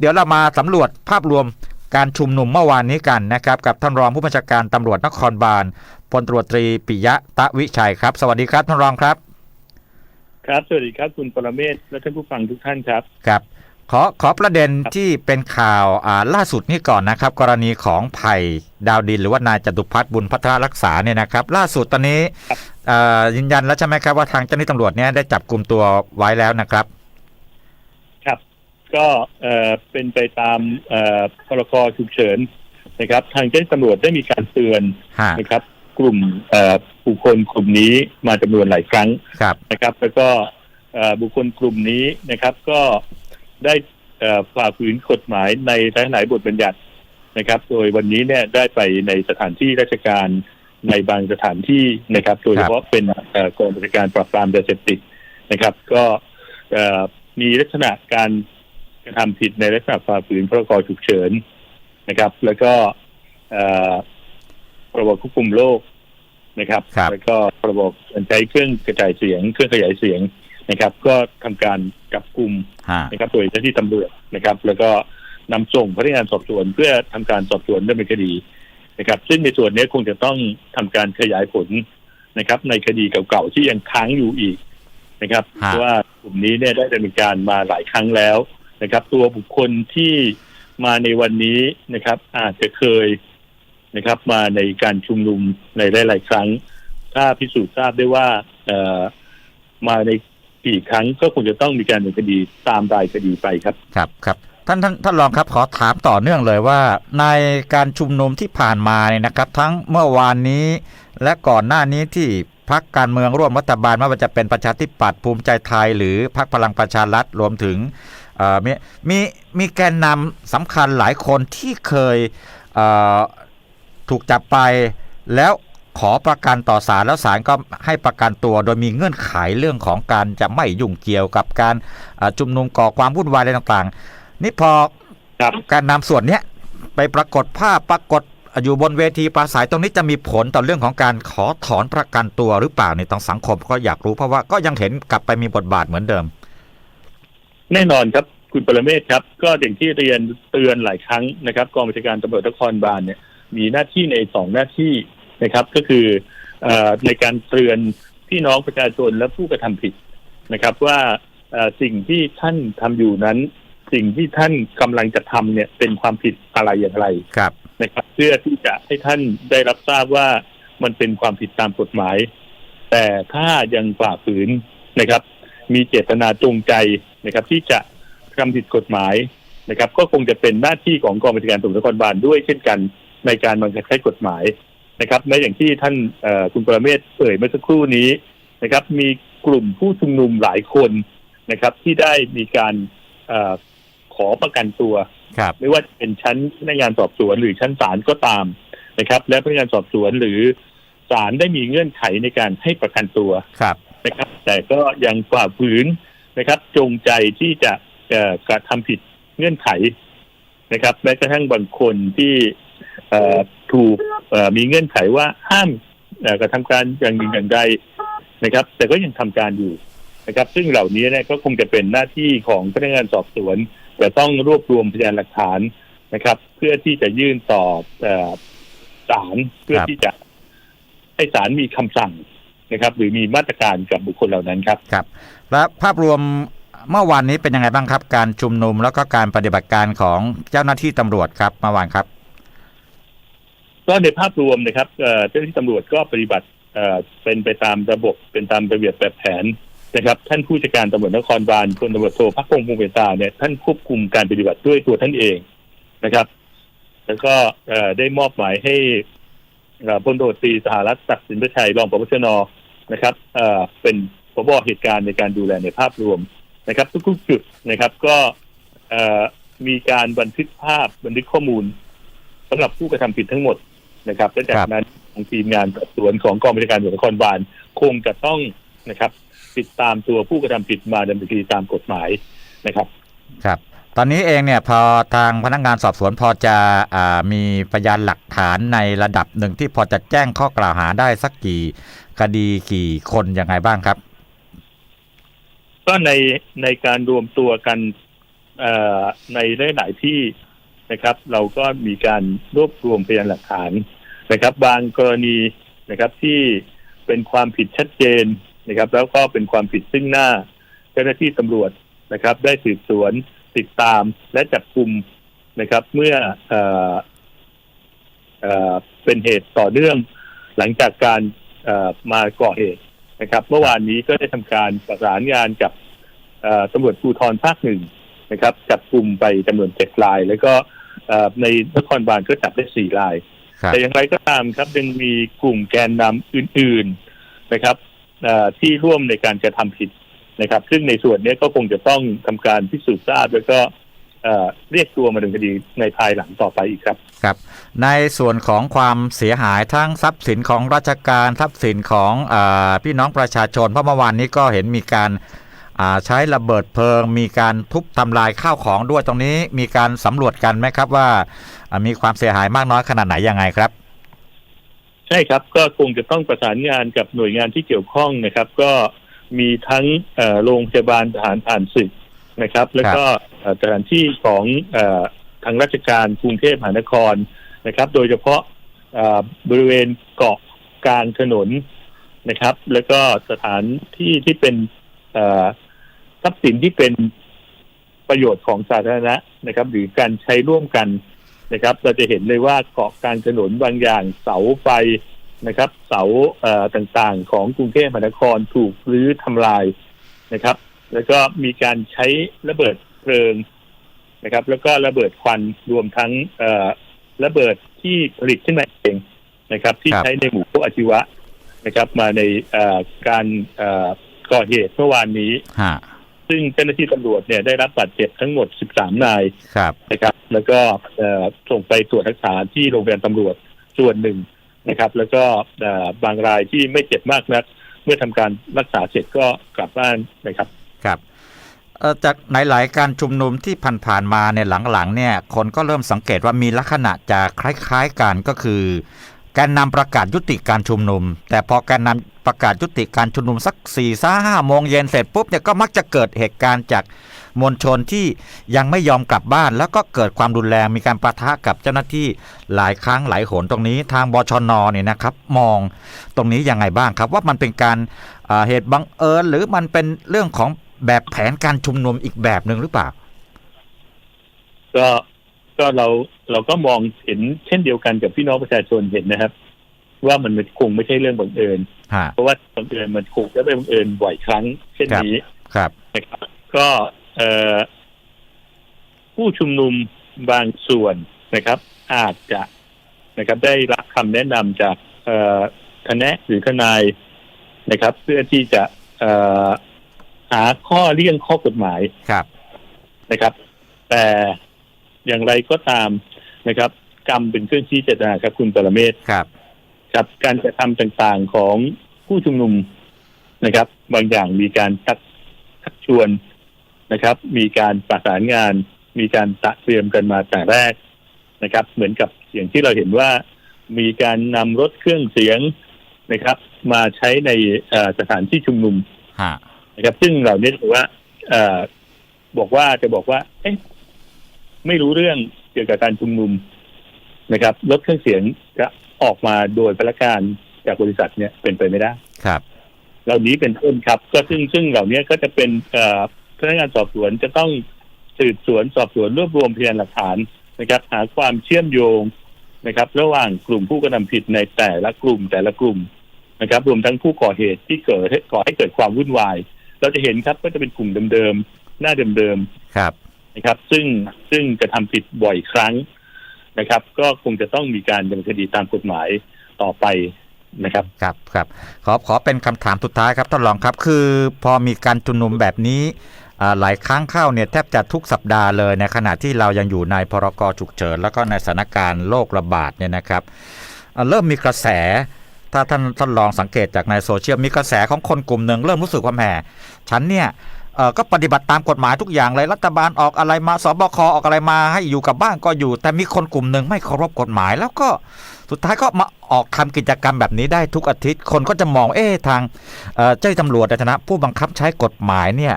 เดี๋ยวเรามาสำรวจภาพรวมการชุมนุมเมื่อวานนี้กันนะครับกับท่านรองผู้บัญชาการตำรวจนครบาลพลตรวจตรีปิยะตะวิชัยครับ สวัสดีครับท่านรองครับ ครับสวัสดีครับคุณปรเมศและท่านผู้ฟังทุกท่านครับครับ ขอขอประเด็นครับที่เป็นข่าวอ่าล่าสุดนี่ก่อนนะครับ กรณีของไผ่ดาวดิน หรือว่านายจตุพัฒน์บุญพัฒนรักษาเนี่ยนะครับ ล่าสุดตอนนี้อ่ายืนยันแล้วใช่ไหมครับว่าทางเจ้าหน้าที่ตำรวจเนี่ยได้จับกลุ่มตัวไว้แล้วนะครับครับ ก็เอ่อเป็นไปตามเอ่อพรกฉุกเฉินนะครับ ทางเจ้าหน้าที่ตำรวจได้มีการเตือนฮะนะครับ กลุ่มเอ่อบุคคลกลุ่มนี้มาจำนวนหลายครั้งครับนะครับ แล้วก็เอ่อบุคคลกลุ่มนี้นะครับ ก็ได้เอ่อฝ่าฝืนกฎหมายในหลายๆบทบัญญัตินะครับ โดยวันนี้เนี่ยได้ไปในสถานที่ราชการในบางสถานที่นะครับ โดยเฉพาะเป็นเอ่อกองบัญชาการปราบปรามยาเสพติดนะครับ ก็เอ่อมีลักษณะการ กระทำผิดในลักษณะฝ่าฝืนพรกฉุกเฉินนะครับ แล้วก็เอ่อพรบควบคุมโรคนะครับครับแล้วก็พรบการใช้เครื่องกระจายเสียง เครื่องขยายเสียงนะครับ ก็ทำการจับกลุ่มฮะนะครับโดยเจ้าหน้าที่ตำรวจนะครับ แล้วก็นำส่งพนักงานสอบสวนเพื่อทำการสอบสวนดำเนินคดีนะครับ ซึ่งในส่วนนี้คงจะต้องทำการขยายผลนะครับ ในคดีเก่าๆที่ยังค้างอยู่อีกนะครับฮะเพราะว่ากลุ่มนี้เนี่ยได้ดำเนินการมาหลายครั้งแล้ว นะครับ ตัวบุคคลที่มาในวันนี้นะครับ อาจจะเคยนะครับ มาในการชุมนุมในหลาย ๆ ครั้ง ถ้าพิสูจน์ทราบได้ว่าเอ่อมาในกี่ครั้งก็คงจะต้องมีการดำเนินคดีตามรายคดีไปครับครับครับท่านท่านท่านรองครับขอถามต่อเนื่องเลยว่า ในการชุมนุมที่ผ่านมาเนี่ยนะครับ ทั้งเมื่อวานนี้ และก่อนหน้านี้ที่พักการเมืองร่วมรัฐบาลไม่ว่าจะเป็นประชาธิปัตย์ภูมิใจไทย หรือพักพลังประชารัฐรวมถึง มีมีมีแกนนำสำคัญหลายคนที่เคยเอ่อถูกจับไปแล้วขอประกันต่อศาลแล้วศาลก็ให้ประกันตัว โดยมีเงื่อนไขเรื่องของการจะไม่ยุ่งเกี่ยวกับการเอ่อชุมนุมก่อความวุ่นวายอะไรต่างๆ นี่พอครับการนำส่วนเนี้ยไปปรากฏภาพปรากฏอยู่บนเวทีปราศัยตรงนี้จะมีผลต่อเรื่องของการขอถอนประกันตัวหรือเปล่าในทางสังคมก็อยากรู้เพราะว่าก็ยังเห็นกลับไปมีบทบาทเหมือนเดิม แน่นอนครับคุณปรเมศครับ ก็อย่างที่เรียนเตือนหลายครั้งนะครับกองบัญชาการตำรวจนครบาลเนี่ยมีหน้าที่ในสองหน้าที่นะครับ ก็คือเออในการเตือนพี่น้องประชาชนและผู้กระทำผิดนะครับ ว่าเอ่อสิ่งที่ท่านทำอยู่นั้น สิ่งที่ท่านกำลังจะทำเนี่ยเป็นความผิดอะไรอย่างไรครับนะครับ เพื่อที่จะให้ท่านได้รับทราบว่ามันเป็นความผิดตามกฎหมาย แต่ถ้ายังฝ่าฝืนนะครับ มีเจตนาจงใจนะครับ ที่จะทำผิดกฎหมายนะครับ ก็คงจะเป็นหน้าที่ของกองบัญชาการตำรวจนครบาลด้วยเช่นกันในการบังคับใช้กฎหมายนะครับและอย่างที่ท่านเอ่อคุณประเมศเอ่ยเมื่อสักครู่นี้นะครับ มีกลุ่มผู้ชุมนุมหลายคนนะครับ ที่ได้มีการเออขอประกันตัวครับไม่ว่าจะเป็นชั้นพนักงานสอบสวนหรือชั้นศาลก็ตามนะครับ และพนักงานสอบสวนหรือศาลได้มีเงื่อนไขในการให้ประกันตัวครับ นะครับ แต่ก็ยังฝ่าฝืนนะครับ จงใจที่จะกระทำผิดเงื่อนไขนะครับแม้กระทั่งบางคนที่ถูกมีเงื่อนไขว่าห้ามกระทำการอย่างหนึ่งอย่างใดนะครับ แต่ก็ยังทำการอยู่นะครับ ซึ่งเหล่านี้เนี่ยก็คงจะเป็นหน้าที่ของพนักงานสอบสวนจะต้องรวบรวมพยานหลักฐานนะครับ เพื่อที่จะยื่นต่อศาลเพื่อที่จะให้ศาลมีคำสั่ง นะครับ หรือมีมาตรการกับบุคคลเหล่านั้นครับครับ และภาพรวมเมื่อวานนี้เป็นยังไงบ้างครับ การชุมนุมแล้วก็การปฏิบัติการของเจ้าหน้าที่ตำรวจครับเมื่อวานครับ ก็ในภาพรวมนะครับเอ่อเจ้าหน้าที่ตำรวจก็ปฏิบัติเอ่อเป็นไปตามระบบเป็นตามระเบียบแบบแผนนะครับ ท่านผู้จัดการตำรวจนครบาลพลตำรวจโทพักพงศ์พงศ์เปตาเนี่ยท่านควบคุมการปฏิบัติด้วยตัวท่านเองนะครับ แล้วก็เอ่อได้มอบหมายให้เอ่อพลตำรวจตรีสหรัฐศักดิ์สินประชัยรองปปชน นะครับเอ่อเป็นผบเหตุการณ์ในการดูแลในภาพรวมนะครับ ทุกๆจุดนะครับ ก็เอ่อมีการบันทึกภาพบันทึกข้อมูลสำหรับผู้กระทำผิดทั้งหมดนะครับและจากครับนั้นของทีมงานสอบสวนของกองบัญชาการตำรวจนครบาลคงจะต้องนะครับ ติดตามตัวผู้กระทำผิดมาดำเนินคดีตามกฎหมายนะครับ ครับ ตอนนี้เองเนี่ยพอทางพนักงานสอบสวนพอจะอมีพยานหลักฐานในระดับหนึ่งที่พอจะแจ้งข้อกล่าวหาได้สักกี่คดีกี่คนยังไงบ้างครับ ก็ในในการรวมตัวกันเอ่อในหลายที่นะครับ เราก็มีการรวบรวมพยานหลักฐานนะครับ บางกรณีนะครับที่เป็นความผิดชัดเจนนะครับ แล้วก็เป็นความผิดซึ่งหน้า เจ้าหน้าที่ตำรวจนะครับ ได้สืบสวน ติดตามและจับกลุ่มนะครับ เมื่อเอ่อเอ่อเป็นเหตุต่อเนื่องหลังจากการเอ่อมาก่อเหตุนะครับ เมื่อวานนี้ก็ได้ทำการประสานงานกับเอ่อตำรวจภูธรภาคหนึ่งนะครับ จับกลุ่มไปจำนวนเจ็ดราย แล้วก็เอ่อในนครบาลก็จับได้สี่รายครับแต่อย่างไรก็ตามครับยังมีกลุ่มแกนนำอื่น ๆนะครับเอ่อที่ร่วมในการกระทำผิด นะครับ ซึ่งในส่วนนี้ก็คงจะต้องทำการพิสูจน์ทราบแล้วก็เอ่อเรียกตัวมาดำเนินคดีในภายหลังต่อไปอีกครับครับ ในส่วนของความเสียหายทั้งทรัพย์สินของราชการทรัพย์สินของอาพี่น้องประชาชนเพราะเมื่อวานนี้ก็เห็นมีการอ่าใช้ระเบิดเพลิง มีการทุบทำลายข้าวของด้วยตรงนี้มีการสำรวจกันไหมครับว่าอ่ามีความเสียหายมากน้อยขนาดไหนยังไงครับ ใช่ครับก็คงจะต้องประสานงานกับหน่วยงานที่เกี่ยวข้องนะครับ ก็ มีทั้งเอ่อโรงพยาบาลทหารผ่านศึกนะครับ แล้วก็เอ่อสถานที่ของเออทางราชการกรุงเทพมหานครนะครับ โดยเฉพาะเอ่อบริเวณเกาะกลางถนนนะครับ แล้วก็สถานที่ที่เป็นเอ่อทรัพย์สินที่เป็นประโยชน์ของสาธารณะนะครับ หรือการใช้ร่วมกันนะครับ เราจะเห็นเลยว่าเกาะกลางถนนบางอย่างเสาไฟ นะครับ เสาเอ่อต่างๆ ของกรุงเทพมหานครถูกรื้อทำลายนะครับ แล้วก็มีการใช้ระเบิดเพลิงนะครับ แล้วก็ระเบิดควันรวมทั้งเอ่อระเบิดที่ผลิตขึ้นมาเองนะครับ ที่ครับใช้ในหมู่พวกอาชีวะนะครับ มาในเอ่อการเอ่อก่อเหตุเมื่อวานนี้ฮะซึ่งเจ้าหน้าที่ตำรวจเนี่ยได้รับบาดเจ็บทั้งหมด 13 นายครับนะครับ แล้วก็เอ่อส่งไปตรวจรักษาที่โรงพยาบาลตำรวจส่วนหนึ่ง นะครับ แล้วก็บางรายที่ไม่เจ็บมากนัก เมื่อทำการรักษาเสร็จก็กลับบ้านนะครับครับจากในหลาย ๆ การชุมนุมที่ผ่านๆมาในหลัง ๆ เนี่ย คนก็เริ่มสังเกตว่ามีลักษณะจะคล้าย ๆ กันก็คือ แกนนำประกาศยุติการชุมนุม แต่พอแกนนำประกาศยุติการชุมนุมสัก4ี่ซ่าห้าโมงเย็นเสร็จปุ๊บเนี่ยก็มักจะเกิดเหตุการณ์จากมวลชนที่ยังไม่ยอมกลับบ้าน แล้วก็เกิดความรุนแรงมีการประทะกับเจ้าหน้าที่หลายครั้งหลายหนตรงนี้ทางบชนเนี่ยนะครับ มองตรงนี้ยังไงบ้างครับ ว่ามันเป็นการเหตุบังเอิญหรือมันเป็นเรื่องของแบบแผนการชุมนุมอีกแบบหนึ่งหรือเปล่า ก็ ก็เราเราก็มองเห็นเช่นเดียวกันกับพี่น้องประชาชนเห็นนะครับ ว่ามันคงไม่ใช่เรื่องบังเอิญฮะเพราะว่าบังเอิญมันคงจะไม่บังเอิญบ่อยครั้ง เช่นนี้ครับนะครับ ก็เอ่อผู้ชุมนุมบางส่วนนะครับ อาจจะนะครับ ได้รับคำแนะนำจากเอ่อทนายหรือทนายนะครับ เพื่อที่จะเอ่อหาข้อเลี่ยงข้อกฎหมายครับนะครับ แต่ อย่างไรก็ตามนะครับ กรรมเป็นเครื่องชี้เจตนาครับคุณปรเมศครับครับการกระทำต่างๆของผู้ชุมนุมนะครับ บางอย่างมีการชักชักชวนนะครับ มีการประสานงาน มีการตะเตรียมกันมาแต่แรกนะครับ เหมือนกับอย่างที่เราเห็นว่ามีการนำรถเครื่องเสียงนะครับ มาใช้ในเอ่อสถานที่ชุมนุมฮะนะครับ ซึ่งเหล่านี้ถือว่าเอ่อบอกว่าจะบอกว่า เอ๊ะ ไม่รู้เรื่องเกี่ยวกับการชุมนุมนะครับรถเครื่องเสียงจะออกมาโดยพนักงานจากบริษัทเนี่ยเป็นไปไม่ได้ครับ เหล่านี้เป็นต้นครับ ก็ซึ่งซึ่งเหล่านี้ก็จะเป็นเอ่อพนักงานสอบสวนจะต้องสืบสวนสอบสวนรวบรวมพยานหลักฐานนะครับ หาความเชื่อมโยงนะครับ ระหว่างกลุ่มผู้กระทำผิดในแต่ละกลุ่มแต่ละกลุ่มนะครับ รวมทั้งผู้ก่อเหตุที่เกิดก่อให้เกิดความวุ่นวาย เราจะเห็นครับก็จะเป็นกลุ่มเดิมๆหน้าเดิมครับๆ นะครับ ซึ่งซึ่งกระทำผิดบ่อยครั้งนะครับ ก็คงจะต้องมีการดำเนินคดีตามกฎหมายต่อไปนะครับครับครับขอขอเป็นคำถามสุดท้ายครับท่านรองครับ คือพอมีการชุมนุมแบบนี้หลายครั้งเข้าเนี่ยแทบจะทุกสัปดาห์เลยในขณะที่เรายังอยู่ในพรกฉุกเฉิน แล้วก็ในสถานการณ์โรคระบาดเนี่ยนะครับ เริ่มมีกระแส ถ้าท่านท่านลองสังเกตจากในโซเชียลมีกระแสของคนกลุ่มหนึ่งเริ่มรู้สึกว่าแหมฉันเนี่ย ก็ปฏิบัติตามกฎหมายทุกอย่างเลยรัฐบาลออกอะไรมาสบคออกอะไรมาให้อยู่กับบ้านก็อยู่ แต่มีคนกลุ่มหนึ่งไม่เคารพกฎหมาย แล้วก็สุดท้ายก็มาออกทำกิจกรรมแบบนี้ได้ทุกอาทิตย์ คนก็จะมองเอ๊ะทางเจ้าตำรวจในฐานะผู้บังคับใช้กฎหมายเนี่ย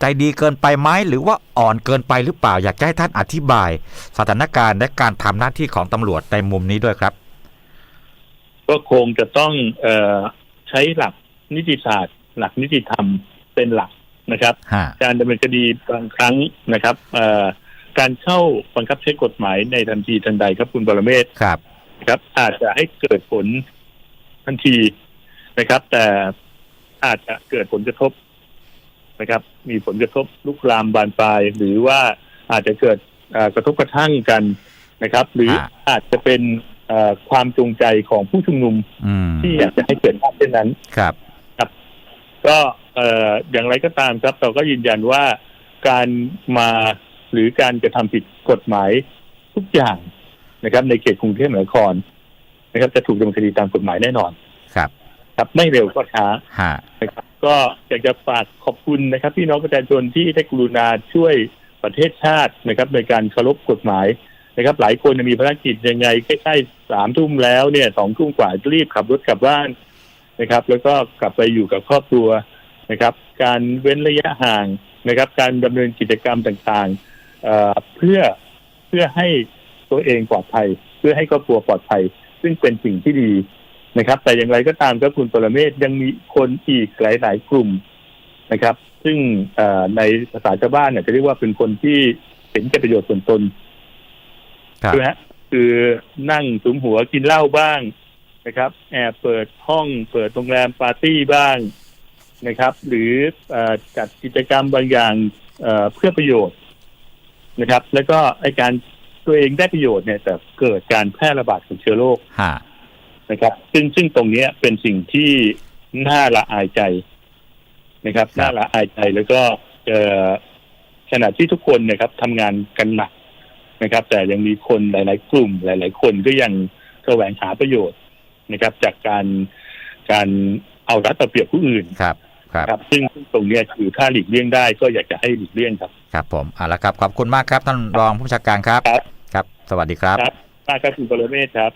ใจดีเกินไปไหมหรือว่าอ่อนเกินไปหรือเปล่า อยากให้ท่านอธิบาย สถานการณ์และการทำหน้าที่ของตำรวจในมุมนี้ด้วยครับ ก็คงจะต้องอใช้หลักนิติศาสตร์ หลักนิติธรรมเป็นหลัก นะครับฮะการดำเนินคดีบางครั้งนะครับเอ่อการเข้าบังคับใช้กฎหมายในทันทีทันใดครับคุณบรเมศครับนะครับ อาจจะให้เกิดผลทันทีนะครับ แต่อาจจะเกิดผลกระทบนะครับ มีผลกระทบลุกลามบานปลาย หรือว่าอาจจะเกิดเอ่อกระทบกระทั่งกันนะครับ หรือฮะอาจจะเป็นเอ่อความจงใจของผู้ชุมนุมอืมที่อยากจะให้เกิดภาพเช่นนั้นครับ ก็เอ่ออย่างไรก็ตามครับเราก็ยืนยันว่าการมาหรือการกระทำผิดกฎหมายทุกอย่างนะครับ ในเขตกรุงเทพมหานครนะครับ จะถูกดำเนินคดีตามกฎหมายแน่นอนครับ ครับไม่เร็วก็ช้าฮะนะครับ ก็อยากจะฝากขอบคุณนะครับ พี่น้องประชาชนที่ได้กรุณาช่วยประเทศชาตินะครับ ในการเคารพกฎหมายนะครับ หลายคนมีภารกิจยังไงใกล้ๆสามทุ่มแล้วเนี่ยสองทุ่มกว่ารีบขับรถกลับบ้าน นะครับ แล้วก็กลับไปอยู่กับครอบครัวนะครับ การเว้นระยะห่างนะครับ การดำเนินกิจกรรมต่างๆเอ่อเพื่อเพื่อให้ตัวเองปลอดภัย เพื่อให้ครอบครัวปลอดภัย ซึ่งเป็นสิ่งที่ดีนะครับ แต่อย่างไรก็ตามครับคุณปรเมศยังมีคนอีกหลาย ๆ กลุ่มนะครับ ซึ่งเอ่อในภาษาชาวบ้านเนี่ยจะเรียกว่าเป็นคนที่เห็นแก่ประโยชน์ส่วนตนครับใช่ไหมฮะคือนั่งสุมหัวกินเหล้าบ้าง นะครับแอบเปิดห้องเปิดโรงแรมปาร์ตี้บ้างนะครับ หรือเออจัดกิจกรรมบางอย่างเอ่อเพื่อประโยชน์นะครับ แล้วก็ไอการตัวเองได้ประโยชน์เนี่ยแต่เกิดการแพร่ระบาดของเชื้อโรคฮะนะครับ ซึ่งซึ่งตรงเนี้ยเป็นสิ่งที่น่าละอายใจนะครับน่าละอายใจแล้วก็เอ่อขณะที่ทุกคนเนี่ยครับทำงานกันหนักนะครับ แต่ยังมีคนหลาย ๆ กลุ่มหลาย ๆ คนก็ยังแสวงหาประโยชน์ นะครับ จากการการเอารัดเอาเปรียบผู้อื่นครับครับครับซึ่งซึ่งตรงเนี้ยคือถ้าหลีกเลี่ยงได้ก็อยากจะให้หลีกเลี่ยงครับ ครับผมเอาละครับขอบคุณมากครับท่านรองผู้บัญชาการครับ ครับครับสวัสดีครับครับมากครับคุณปรเมศครับ